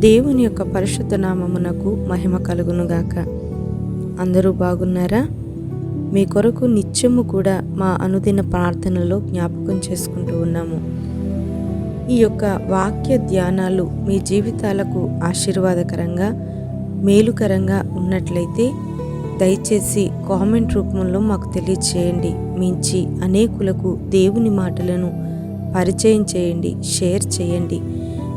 దేవుని యొక్క పరిశుద్ధ నామమునకు మహిమ కలుగునుగాక. అందరూ బాగున్నారా? మీ కొరకు నిత్యము కూడా మా అనుదిన ప్రార్థనలో జ్ఞాపకం చేసుకుంటూ ఉన్నాము. ఈ యొక్క వాక్య ధ్యానాలు మీ జీవితాలకు ఆశీర్వాదకరంగా మేలుకరంగా ఉన్నట్లయితే దయచేసి కామెంట్ రూపంలో మాకు తెలియచేయండి. మించి అనేకులకు దేవుని మాటలను పరిచయం చేయండి షేర్ చేయండి.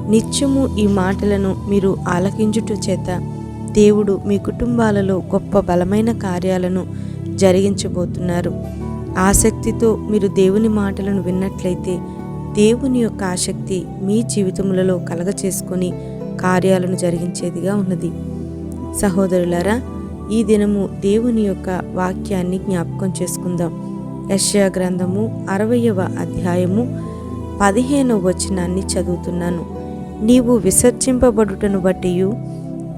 నిత్యము ఈ మాటలను మీరు ఆలకించుట చేత దేవుడు మీ కుటుంబాలలో గొప్ప బలమైన కార్యాలను జరిగించబోతున్నారు. ఆసక్తితో మీరు దేవుని మాటలను విన్నట్లయితే దేవుని యొక్క ఆసక్తి మీ జీవితములలో కలగచేసుకొని కార్యాలను జరిగించేదిగా ఉన్నది. సహోదరులారా ఈ దినము దేవుని యొక్క వాక్యాన్ని జ్ఞాపకం చేసుకుందాం. యశ్యా గ్రంథము అరవయవ అధ్యాయము పదిహేనవ వచనాన్ని చదువుతున్నాను. నీవు విసర్జింపబడుటను బట్టియు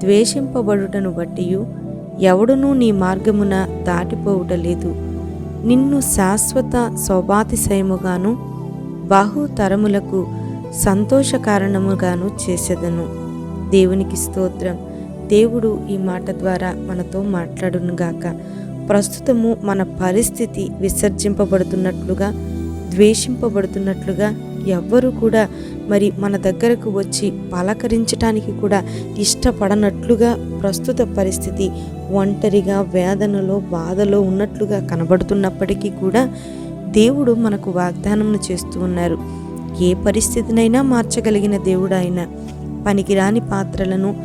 ద్వేషింపబడుటను బట్టియు ఎవడునూ నీ మార్గమున దాటిపోవుట లేదు. నిన్ను శాశ్వత శోభాతిశయముగాను బాహుతరములకు సంతోష కారణముగాను చేసేదను. దేవునికి స్తోత్రం. దేవుడు ఈ మాట ద్వారా మనతో మాట్లాడునుగాక. ప్రస్తుతము మన పరిస్థితి విసర్జింపబడుతున్నట్లుగా ద్వేషింపబడుతున్నట్లుగా ఎవ్వరూ కూడా మరి మన దగ్గరకు వచ్చి పలకరించటానికి కూడా ఇష్టపడనట్లుగా ప్రస్తుత పరిస్థితి ఒంటరిగా వేదనలో బాధలో ఉన్నట్లుగా కనబడుతున్నప్పటికీ కూడా దేవుడు మనకు వాగ్దానం చేస్తూ ఉన్నారు. ఏ పరిస్థితినైనా మార్చగలిగిన దేవుడు ఆయన. పనికిరాని పాత్రలను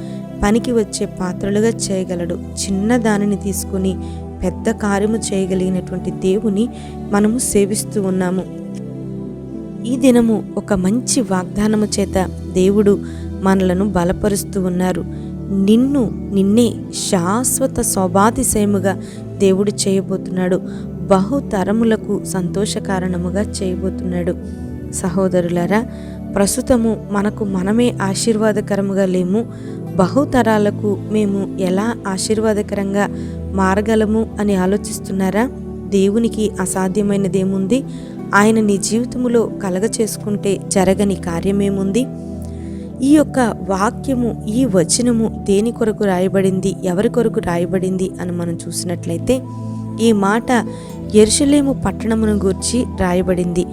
పనికి వచ్చే పాత్రలుగా చేయగలడు. చిన్న దానిని తీసుకొని పెద్ద కార్యము చేయగలిగినటువంటి దేవుని మనము సేవిస్తూ ఉన్నాము. ఈ దినము ఒక మంచి వాగ్దానము చేత దేవుడు మనలను బలపరుస్తూ ఉన్నారు. నిన్ను నిన్నే శాశ్వత శోభాతిశయముగా దేవుడు చేయబోతున్నాడు. బహుతరములకు సంతోష కారణముగా చేయబోతున్నాడు. సహోదరులారా ప్రస్తుతము మనకు మనమే ఆశీర్వాదకరముగా లేము. బహుతరాలకు మేము ఎలా ఆశీర్వాదకరంగా మారగలము అని ఆలోచిస్తున్నారా? దేవునికి అసాధ్యమైనదేముంది? ఆయన నీ జీవితములో కలగ చేసుకుంటే జరగని కార్యమేముంది? ఈ యొక్క వాక్యము ఈ వచనము దేని కొరకు రాయబడింది ఎవరి కొరకు రాయబడింది అని మనం చూసినట్లయితే ఈ మాట ఎరుషలేము పట్టణమును గూర్చి రాయబడింది.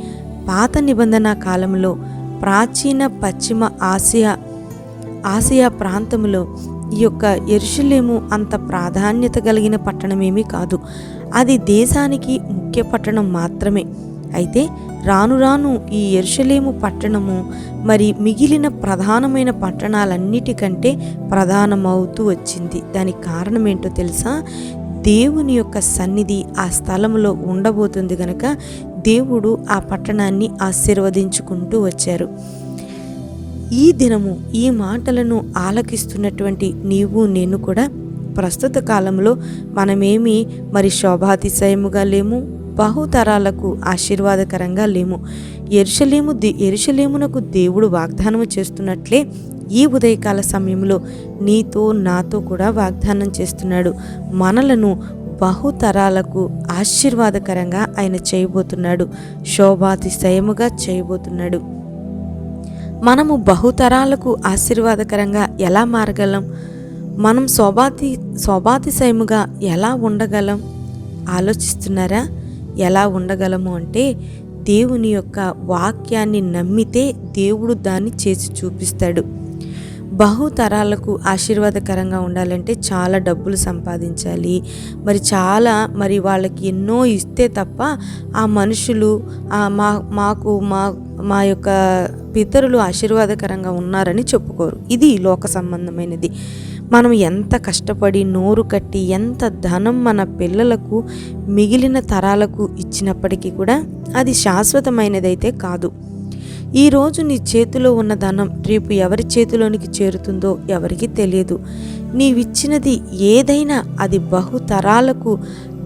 పాత నిబంధన కాలంలో ప్రాచీన పశ్చిమ ఆసియా ఆసియా ప్రాంతంలో ఈ యొక్క ఎరుషలేము అంత ప్రాధాన్యత కలిగిన పట్టణమేమీ కాదు. అది దేశానికి ముఖ్య పట్టణం మాత్రమే. అయితే రాను రాను ఈ ఎరుషలేము పట్టణము మరి మిగిలిన ప్రధానమైన పట్టణాలన్నిటికంటే ప్రధానమవుతూ వచ్చింది. దానికి కారణం ఏంటో తెలుసా? దేవుని యొక్క సన్నిధి ఆ స్థలంలో ఉండబోతుంది గనక దేవుడు ఆ పట్టణాన్ని ఆశీర్వదించుకుంటూ వచ్చారు. ఈ దినము ఈ మాటలను ఆలకిస్తున్నటువంటి నీవు నేను కూడా ప్రస్తుత కాలంలో మనమేమి మరి శోభాతిశయముగా లేము? బహుతరాలకు ఆశీర్వాదకరంగా లేము. ఎరుషలేము దే ఎరుషలేమునకు దేవుడు వాగ్దానం చేస్తున్నట్లే ఈ ఉదయకాల సమయంలో నీతో నాతో కూడా వాగ్దానం చేస్తున్నాడు. మనలను బహుతరాలకు ఆశీర్వాదకరంగా ఆయన చేయబోతున్నాడు. శోభాతిశయముగా చేయబోతున్నాడు. మనము బహుతరాలకు ఆశీర్వాదకరంగా ఎలా మారగలం? మనం శోభాతి శోభాతిశయముగా ఎలా ఉండగలం? ఆలోచిస్తున్నారా? ఎలా ఉండగలము అంటే దేవుని యొక్క వాక్యాన్ని నమ్మితే దేవుడు దాన్ని చేసి చూపిస్తాడు. బహుతరాలకు ఆశీర్వాదకరంగా ఉండాలంటే చాలా డబ్బులు సంపాదించాలి. మరి చాలా మరి వాళ్ళకి ఎన్నో ఇస్తే తప్ప ఆ మనుషులు మా మాకు మా మా యొక్క పితరులు ఆశీర్వాదకరంగా ఉన్నారని చెప్పుకోరు. ఇది లోక సంబంధమైనది. మనం ఎంత కష్టపడి నోరు కట్టి ఎంత ధనం మన పిల్లలకు మిగిలిన తరాలకు ఇచ్చినప్పటికీ కూడా అది శాశ్వతమైనదైతే కాదు. ఈరోజు నీ చేతిలో ఉన్న ధనం రేపు ఎవరి చేతిలోనికి చేరుతుందో ఎవరికి తెలియదు. నీవిచ్చినది ఏదైనా అది బహుతరాలకు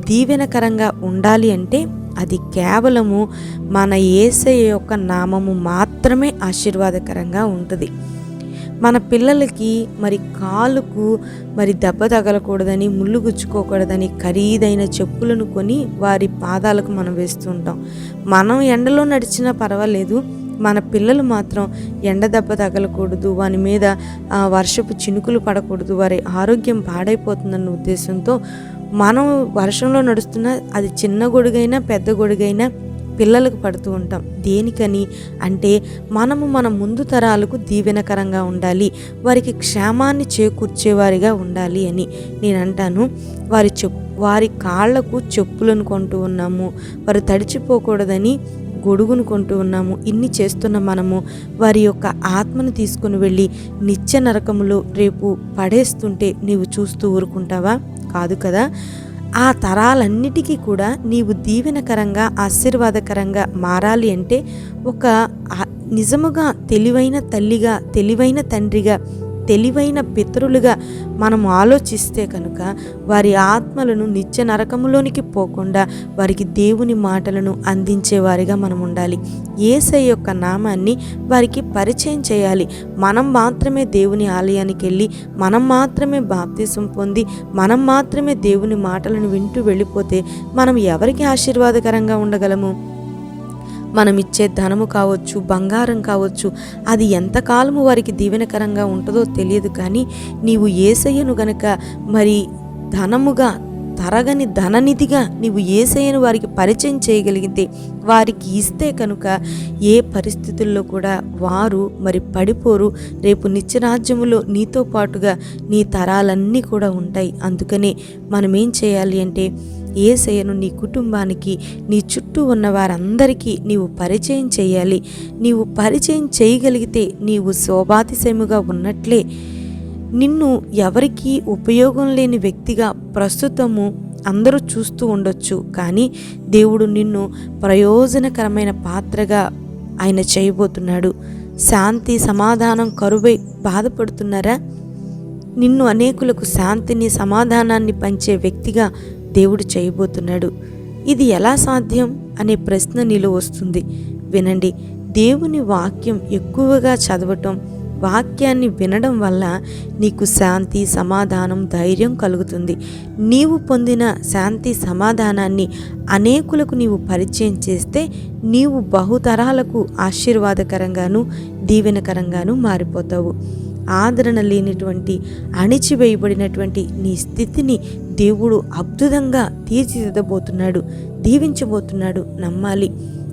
దీవెనకరంగా ఉండాలి అంటే అది కేవలము మన ఏసయ యొక్క నామము మాత్రమే ఆశీర్వాదకరంగా ఉంటుంది. మన పిల్లలకి మరి కాలుకు మరి దెబ్బ తగలకూడదని ముళ్ళు గుచ్చుకోకూడదని ఖరీదైన చెప్పులను కొని వారి పాదాలకు మనం వేస్తుంటాం మనం ఎండలో నడిచినా పర్వాలేదు మన పిల్లలు మాత్రం ఎండ దెబ్బ తగలకూడదు వాని మీద వర్షపు చినుకులు పడకూడదు వారి ఆరోగ్యం పాడైపోతుందన్న ఉద్దేశంతో మనం వర్షంలో నడుస్తున్న అది చిన్న గొడుగైనా పెద్ద గొడుగైనా పిల్లలకు పడుతూ ఉంటాం. దేనికని? అంటే మనము మన ముందు తరాలకు దీవెనకరంగా ఉండాలి. వారికి క్షేమాన్ని చేకూర్చేవారిగా ఉండాలి అని నేను అంటాను వారి చెప్ వారి కాళ్ళకు చెప్పులను కొంటూ ఉన్నాము. వారు తడిచిపోకూడదని గొడుగును కొంటూ ఉన్నాము. ఇన్ని చేస్తున్న మనము వారి యొక్క ఆత్మను తీసుకుని వెళ్ళి నిత్య నరకములో రేపు పడేస్తుంటే నీవు చూస్తూ ఊరుకుంటావా? కాదు కదా. ఆ తరాలన్నిటికీ కూడా నీవు దీవెనకరంగా ఆశీర్వాదకరంగా మారాలి అంటే ఒక నిజముగా తెలివైన తల్లిగా తెలివైన తండ్రిగా తెలివైన పితరులుగా మనం ఆలోచిస్తే కనుక వారి ఆత్మలను నిత్య నరకములోనికి పోకుండా వారికి దేవుని మాటలను అందించేవారిగా మనం ఉండాలి. ఏసై యొక్క నామాన్ని వారికి పరిచయం చేయాలి. మనం మాత్రమే దేవుని ఆలయానికి వెళ్ళి మనం మాత్రమే బాప్తిసం పొంది మనం మాత్రమే దేవుని మాటలను వింటూ వెళ్ళిపోతే మనం ఎవరికి ఆశీర్వాదకరంగా ఉండగలము? మనం ఇచ్చే ధనము కావచ్చు బంగారం కావచ్చు అది ఎంతకాలము వారికి దీవెనకరంగా ఉంటుందో తెలియదు కానీ నీవు ఏసయ్యను గనక మరి ధనముగా తరగని ధననిధిగా నీవు ఏసయ్యను వారికి పరిచయం చేయగలిగితే వారికి ఇస్తే కనుక ఏ పరిస్థితుల్లో కూడా వారు మరి పడిపోరు. రేపు నిత్యరాజ్యములో నీతో పాటుగా నీ తరాలన్నీ కూడా ఉంటాయి. అందుకనే మనం ఏం చేయాలి అంటే ఏసయ్యను నీ కుటుంబానికి నీ చుట్టూ ఉన్న వారందరికీ నీవు పరిచయం చేయాలి. నీవు పరిచయం చేయగలిగితే నీవు శోభాతిశయముగా ఉన్నట్లే. నిన్ను ఎవరికీ ఉపయోగం లేని వ్యక్తిగా ప్రస్తుతము అందరూ చూస్తూ ఉండొచ్చు. కానీ దేవుడు నిన్ను ప్రయోజనకరమైన పాత్రగా ఆయన చేయబోతున్నాడు. శాంతి సమాధానం కరువై బాధపడుతున్నారా? నిన్ను అనేకులకు శాంతిని సమాధానాన్ని పంచే వ్యక్తిగా దేవుడు చేయబోతున్నాడు. ఇది ఎలా సాధ్యం? అనే ప్రశ్న నీలో వస్తుంది. వినండి. దేవుని వాక్యం ఎక్కువగా చదవటం వాక్యాన్ని వినడం వల్ల నీకు శాంతి సమాధానం ధైర్యం కలుగుతుంది. నీవు పొందిన శాంతి సమాధానాన్ని అనేకులకు నీవు పరిచయం చేస్తే నీవు బహుతరాలకు ఆశీర్వాదకరంగాను దీవెనకరంగాను మారిపోతావు. ఆదరణ లేనటువంటి అణిచివేయబడినటువంటి నీ స్థితిని దేవుడు అద్భుతంగా తీర్చిదిద్దబోతున్నాడు దీవించబోతున్నాడు నమ్మాలి.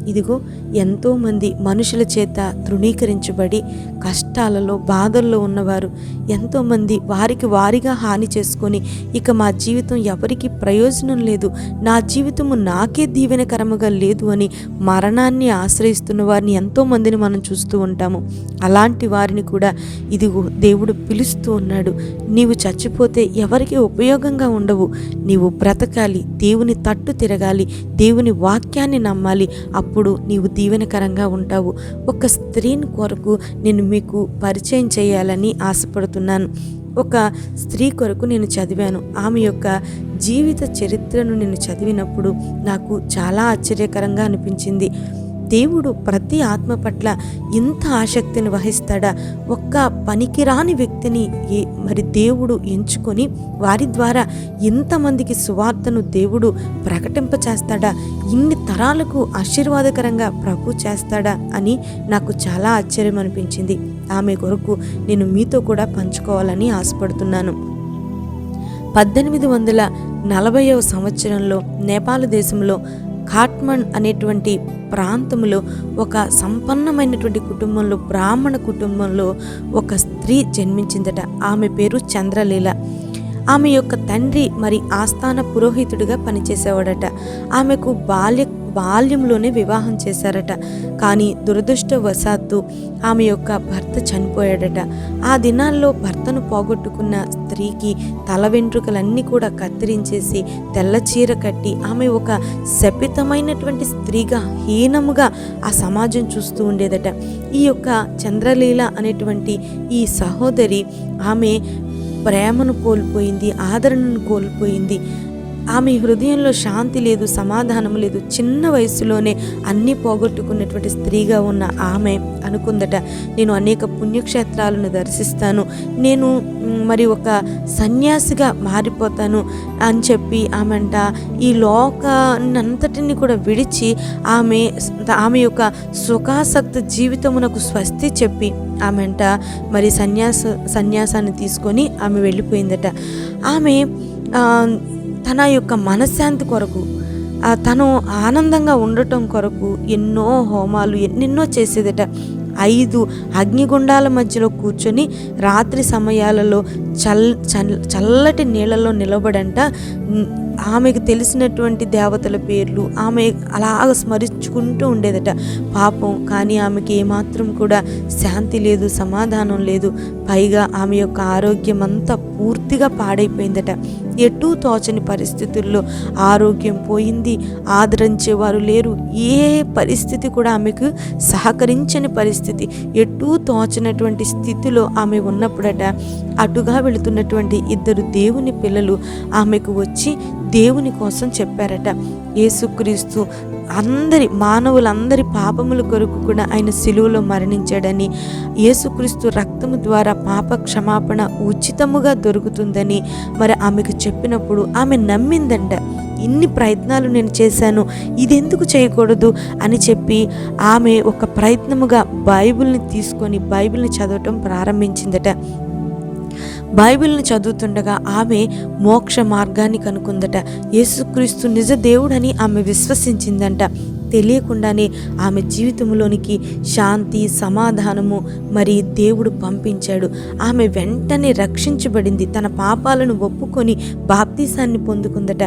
ఇదిగో ఎంతోమంది మనుషుల చేత తృణీకరించబడి కష్టాలలో బాధల్లో ఉన్నవారు ఎంతోమంది వారికి వారిగా హాని చేసుకొని ఇక మా జీవితం ఎవరికి ప్రయోజనం లేదు. నా జీవితము నాకే దీవెనకరముగా లేదు అని మరణాన్ని ఆశ్రయిస్తున్న వారిని ఎంతోమందిని మనం చూస్తూ ఉంటాము. అలాంటి వారిని కూడా ఇదిగో దేవుడు పిలుస్తూ ఉన్నాడు. నీవు చచ్చిపోతే ఎవరికి ఉపయోగంగా ఉండవు. నీవు బ్రతకాలి దేవుని తట్టు తిరగాలి దేవుని వాక్యాన్ని నమ్మాలి. అప్పుడు నీవు దీవెనకరంగా ఉంటావు. ఒక స్త్రీని కొరకు నేను మీకు పరిచయం చేయాలని ఆశపడుతున్నాను. ఒక స్త్రీ కొరకు నేను చదివాను. ఆమె యొక్క జీవిత చరిత్రను నేను చదివినప్పుడు నాకు చాలా ఆశ్చర్యకరంగా అనిపించింది. దేవుడు ప్రతి ఆత్మ పట్ల ఇంత ఆసక్తిని వహిస్తాడా? ఒక్క పనికిరాని వ్యక్తిని ఏ మరి దేవుడు ఎంచుకొని వారి ద్వారా ఇంతమందికి సువార్తను దేవుడు ప్రకటింపచేస్తాడా? ఇన్ని తరాలకు ఆశీర్వాదకరంగా ప్రభు చేస్తాడా అని నాకు చాలా ఆశ్చర్యం అనిపించింది. ఆమె కొరకు నేను మీతో కూడా పంచుకోవాలని ఆశపడుతున్నాను. పద్దెనిమిది వందల నలభైవ సంవత్సరంలో నేపాల్ దేశంలో ఖాట్మండ్ అనేటువంటి ప్రాంతంలో ఒక సంపన్నమైనటువంటి కుటుంబంలో బ్రాహ్మణ కుటుంబంలో ఒక స్త్రీ జన్మించిందట. ఆమె పేరు చంద్రలీల. ఆమె యొక్క తండ్రి మరి ఆస్థాన పురోహితుడిగా పనిచేసేవాడట. ఆమెకు బాల్య బాల్యంలోనే వివాహం చేశారట. కానీ దురదృష్టవశాత్తు ఆమె యొక్క భర్త చనిపోయాడట. ఆ దినాల్లో భర్తను పోగొట్టుకున్న స్త్రీకి తల వెంట్రుకలన్నీ కూడా కత్తిరించేసి తెల్ల చీర కట్టి ఆమె ఒక శపితమైనటువంటి స్త్రీగా హీనముగా ఆ సమాజం చూస్తూ ఉండేదట. ఈ యొక్క చంద్రలీల అనేటువంటి ఈ సహోదరి ఆమె ప్రేమను కోల్పోయింది ఆదరణను కోల్పోయింది. ఆమె హృదయంలో శాంతి లేదు సమాధానం లేదు. చిన్న వయసులోనే అన్నీ పోగొట్టుకున్నటువంటి స్త్రీగా ఉన్న ఆమె అనుకుందట నేను అనేక పుణ్యక్షేత్రాలను దర్శిస్తాను. నేను మరి ఒక సన్యాసిగా మారిపోతాను అని చెప్పి ఆమె అంట. ఈ లోకాన్నంతటిని కూడా విడిచి ఆమె ఆమె యొక్క సుఖాసక్త జీవితమునకు స్వస్తి చెప్పి ఆమె అంట మరి సన్యాస సన్యాసాన్ని తీసుకొని ఆమె వెళ్ళిపోయిందట. ఆమె తన యొక్క మనశ్శాంతి కొరకు తను ఆనందంగా ఉండటం కొరకు ఎన్నో హోమాలు ఎన్నెన్నో చేసేదట. ఐదు అగ్నిగుండాల మధ్యలో కూర్చొని రాత్రి సమయాలలో చల్ చల్- చల్లటి నీళ్ళలో నిలబడంట. ఆమెకు తెలిసినటువంటి దేవతల పేర్లు ఆమె అలాగ స్మరించుకుంటూ ఉండేదట. పాపం కానీ ఆమెకి ఏమాత్రం కూడా శాంతి లేదు సమాధానం లేదు. పైగా ఆమె యొక్క ఆరోగ్యం అంతా పూర్తిగా పాడైపోయిందట. ఎటూ తోచని పరిస్థితుల్లో ఆరోగ్యం పోయింది. ఆదరించేవారు లేరు. ఏ పరిస్థితి కూడా ఆమెకు సహకరించని పరిస్థితి. ఎటూ తోచనటువంటి స్థితిలో ఆమె ఉన్నప్పుడట అటుగా వెళుతున్నటువంటి ఇద్దరు దేవుని పిల్లలు ఆమెకు వచ్చి దేవుని కోసం చెప్పారట. యేసుక్రీస్తు అందరి మానవులందరి పాపముల కొరకు కూడా ఆయన సిలువలో మరణించాడని యేసుక్రీస్తు రక్తము ద్వారా పాప క్షమాపణ ఉచితముగా దొరుకుతుందని మరి ఆమెకు చెప్పినప్పుడు ఆమె నమ్మిందంట. ఇన్ని ప్రయత్నాలు నేను చేశాను ఇది ఎందుకు చేయకూడదు? అని చెప్పి ఆమె ఒక ప్రయత్నముగా బైబిల్ని తీసుకొని బైబిల్ని చదవటం ప్రారంభించిందట. బైబిల్ని చదువుతుండగా ఆమె మోక్ష మార్గాన్ని కనుకుందట యేసుక్రీస్తు నిజ దేవుడని ఆమె విశ్వసించిందంట. తెలియకుండానే ఆమె జీవితంలోనికి శాంతి సమాధానము మరి దేవుడు పంపించాడు. ఆమె వెంటనే రక్షించబడింది. తన పాపాలను ఒప్పుకొని బాప్తీసాన్ని పొందుకుందట.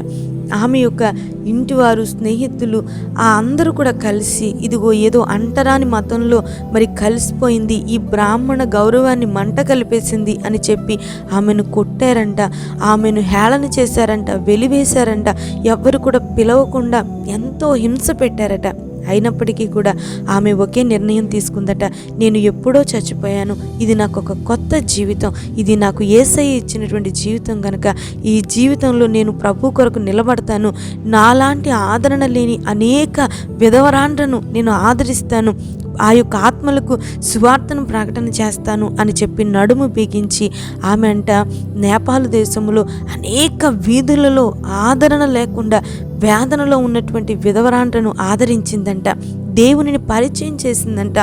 ఆమె యొక్క ఇంటివారు స్నేహితులు ఆ అందరూ కూడా కలిసి ఇదిగో ఏదో అంటరాని మతంలో మరి కలిసిపోయింది ఈ బ్రాహ్మణ గౌరవాన్ని మంట కలిపేసింది అని చెప్పి ఆమెను కొట్టారంట ఆమెను హేళన చేశారంట వెలివేశారంట ఎవ్వరు కూడా పిలవకుండా ఎంతో హింస పెట్టారట. అయినప్పటికీ కూడా ఆమె ఒకే నిర్ణయం తీసుకుందట. నేను ఎప్పుడో చచ్చిపోయాను. ఇది నాకు ఒక కొత్త జీవితం. ఇది నాకు ఏసై ఇచ్చినటువంటి జీవితం కనుక ఈ జీవితంలో నేను ప్రభు కొరకు నిలబడతాను. నాలాంటి ఆదరణ లేని అనేక విధవరాండ్రను నేను ఆదరిస్తాను. ఆ యొక్క ఆత్మలకు సువార్తను ప్రకటన చేస్తాను అని చెప్పి నడుము బిగించి ఆమె అంట నేపాల్ దేశంలో అనేక వీధులలో ఆదరణ లేకుండా వేదనలో ఉన్నటువంటి విధవరాంటను ఆదరించిందంట. దేవునిని పరిచయం చేసిందంట.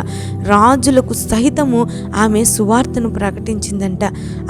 రాజులకు సహితము ఆమె సువార్తను ప్రకటించిందంట.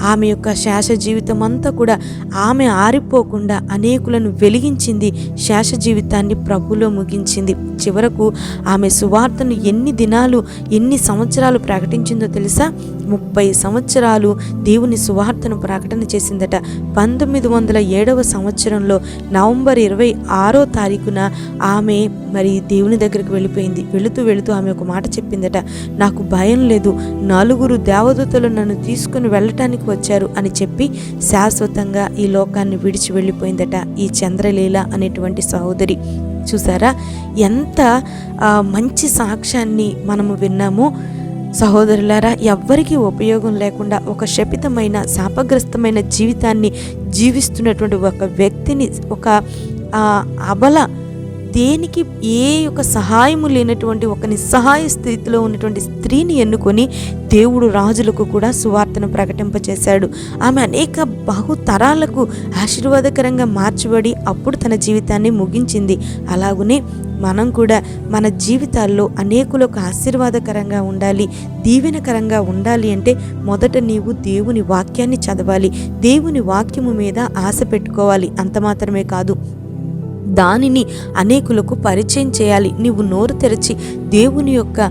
ఆమె యొక్క శేష జీవితం అంతా కూడా ఆమె ఆరిపోకుండా అనేకులను వెలిగించింది. శేష జీవితాన్ని ప్రభులో ముగించింది. చివరకు ఆమె సువార్తను ఎన్ని దినాలు ఎన్ని సంవత్సరాలు ప్రకటించిందో తెలుసా? ముప్పై సంవత్సరాలు దేవుని సువార్తను ప్రకటన చేసిందట. పంతొమ్మిది వందల ఏడవ సంవత్సరంలో నవంబర్ ఇరవై ఆరో తారీఖున ఆమె మరి దేవుని దగ్గరికి వెళ్ళిపోయింది. వెళుతూ వెళుతూ ఆమె ఒక మాట చెప్పిందట నాకు భయం లేదు. నలుగురు దేవదూతలు నన్ను తీసుకుని వెళ్ళటానికి వచ్చారు అని చెప్పి శాశ్వతంగా ఈ లోకాన్ని విడిచి వెళ్ళిపోయిందట ఈ చంద్రలీల అనేటువంటి సహోదరి. చూసారా? ఎంత మంచి సాక్ష్యాన్ని మనము విన్నామో సహోదరులారా ఎవ్వరికీ ఉపయోగం లేకుండా ఒక శపితమైన శాపగ్రస్తమైన జీవితాన్ని జీవిస్తున్నటువంటి ఒక వ్యక్తిని ఒక అబల దేనికి ఏ యొక్క సహాయము లేనటువంటి ఒక నిస్సహాయ స్థితిలో ఉన్నటువంటి స్త్రీని ఎన్నుకొని దేవుడు రాజులకు కూడా సువార్తను ప్రకటింపచేశాడు. ఆమె అనేక బహుతరాలకు ఆశీర్వాదకరంగా మార్చబడి అప్పుడు తన జీవితాన్ని ముగించింది. అలాగునే మనం కూడా మన జీవితాల్లో అనేకులకు ఆశీర్వాదకరంగా ఉండాలి దీవెనకరంగా ఉండాలి అంటే మొదట నీవు దేవుని వాక్యాన్ని చదవాలి దేవుని వాక్యము మీద ఆశ పెట్టుకోవాలి. అంత మాత్రమే కాదు దానిని అనేకులకు పరిచయం చేయాలి. నీవు నోరు తెరిచి దేవుని యొక్క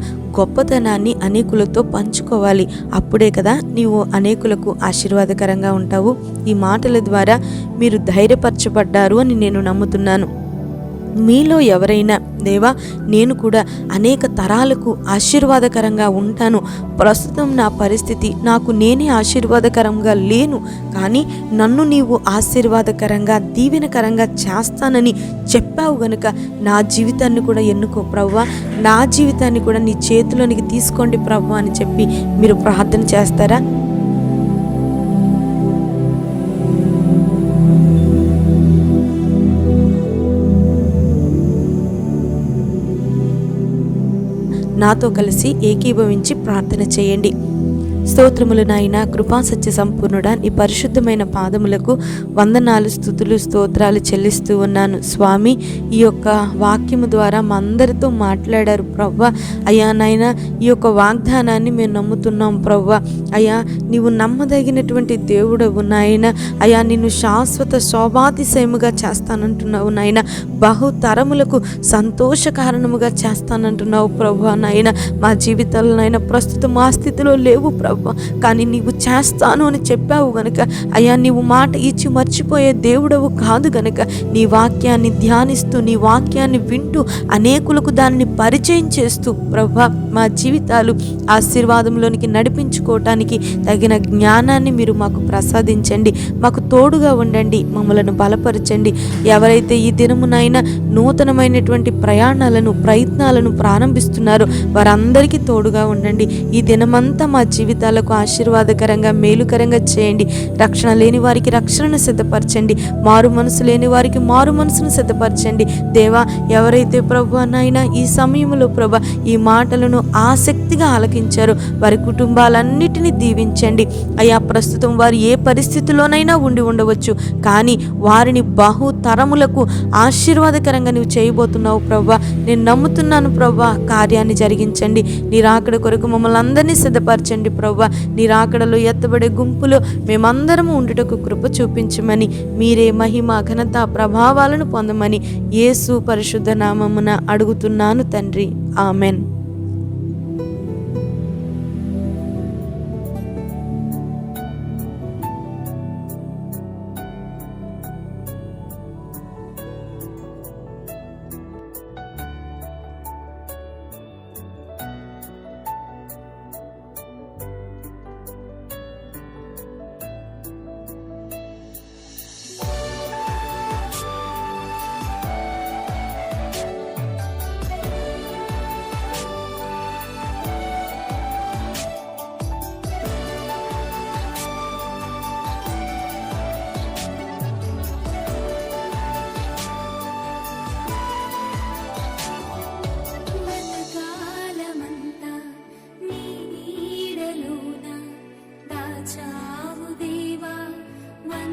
గొప్పతనాన్ని అనేకులతో పంచుకోవాలి. అప్పుడే కదా నీవు అనేకులకు ఆశీర్వాదకరంగా ఉంటావు. ఈ మాటల ద్వారా మీరు ధైర్యపరచబడ్డారు అని నేను నమ్ముతున్నాను. మీలో ఎవరైనా దేవా నేను కూడా అనేక తరాలకు ఆశీర్వాదకరంగా ఉంటాను. ప్రస్తుతం నా పరిస్థితి నాకు నేనే ఆశీర్వాదకరంగా లేను. కానీ నన్ను నీవు ఆశీర్వాదకరంగా దీవెనకరంగా చేస్తానని చెప్పావు గనుక నా జీవితాన్ని కూడా ఎన్నుకో ప్రవ్వా. నా జీవితాన్ని కూడా నీ చేతిలోనికి తీసుకోండి ప్రవ్వా అని చెప్పి మీరు ప్రార్థన చేస్తారా? నాతో కలిసి ఏకీభవించి ప్రార్థన చేయండి. స్తోత్రములు నాయన. కృపా సత్య సంపూర్ణుడా. నీ పరిశుద్ధమైన పాదములకు వందనాలు స్థుతులు స్తోత్రాలు చెల్లిస్తూ ఉన్నాను. స్వామి ఈ యొక్క వాక్యము ద్వారా మా అందరితో మాట్లాడారు ప్రవ్వ. అయ్యా నాయన ఈ యొక్క వాగ్దానాన్ని మేము నమ్ముతున్నాం ప్రవ్వ. అయ్యా నీవు నమ్మదగినటువంటి దేవుడవు నాయన. అయ్యా నిన్ను శాశ్వత శోభాతిశయముగా చేస్తానంటున్నావు నాయన. బహుతరములకు సంతోష కారణముగా చేస్తానంటున్నావు ప్రభు నాయన. మా జీవితాలనైనా ప్రస్తుతం మా స్థితిలో లేవు ప్రభు కానీ నీవు చేస్తాను అని చెప్పావు గనక అయ్యా నీవు మాట ఇచ్చి మర్చిపోయే దేవుడవు కాదు గనక నీ వాక్యాన్ని ధ్యానిస్తూ నీ వాక్యాన్ని వింటూ అనేకులకు దానిని పరిచయం చేస్తూ ప్రభా మా జీవితాలు ఆశీర్వాదంలోనికి నడిపించుకోవటానికి తగిన జ్ఞానాన్ని మీరు మాకు ప్రసాదించండి. మాకు తోడుగా ఉండండి మమ్మలను బలపరచండి. ఎవరైతే ఈ దినమునైనా నూతనమైనటువంటి ప్రయాణాలను ప్రయత్నాలను ప్రారంభిస్తున్నారో వారందరికీ తోడుగా ఉండండి. ఈ దినమంతా మా వాళ్ళకు ఆశీర్వాదకరంగా మేలుకరంగా చేయండి. రక్షణ లేని వారికి రక్షణను సిద్ధపరచండి. మారు మనసు లేని వారికి మారు మనసును సిద్ధపరచండి. దేవా ఎవరైతే ప్రభు ఈ సమయంలో ప్రభ ఈ మాటలను ఆసక్తిగా ఆలకించారు వారి కుటుంబాలన్నిటినీ దీవించండి. అయ్యా ప్రస్తుతం వారు ఏ పరిస్థితిలోనైనా ఉండి ఉండవచ్చు. కానీ వారిని బహు తరములకు ఆశీర్వాదకరంగా నువ్వు చేయబోతున్నావు ప్రభా. నేను నమ్ముతున్నాను ప్రభా కార్యాన్ని జరిగించండి. నీ రాకడ కొరకు మమ్మల్ని అందరినీ సిద్ధపరచండి ప్రభా. నీ రాకడలో ఎత్తబడే గుంపులో మేమందరము ఉండుటకు కృప చూపించమని మీరే మహిమ ఘనత ప్రభావాలను పొందమని యేసు పరిశుద్ధ నామమున అడుగుతున్నాను తండ్రి. ఆమెన్.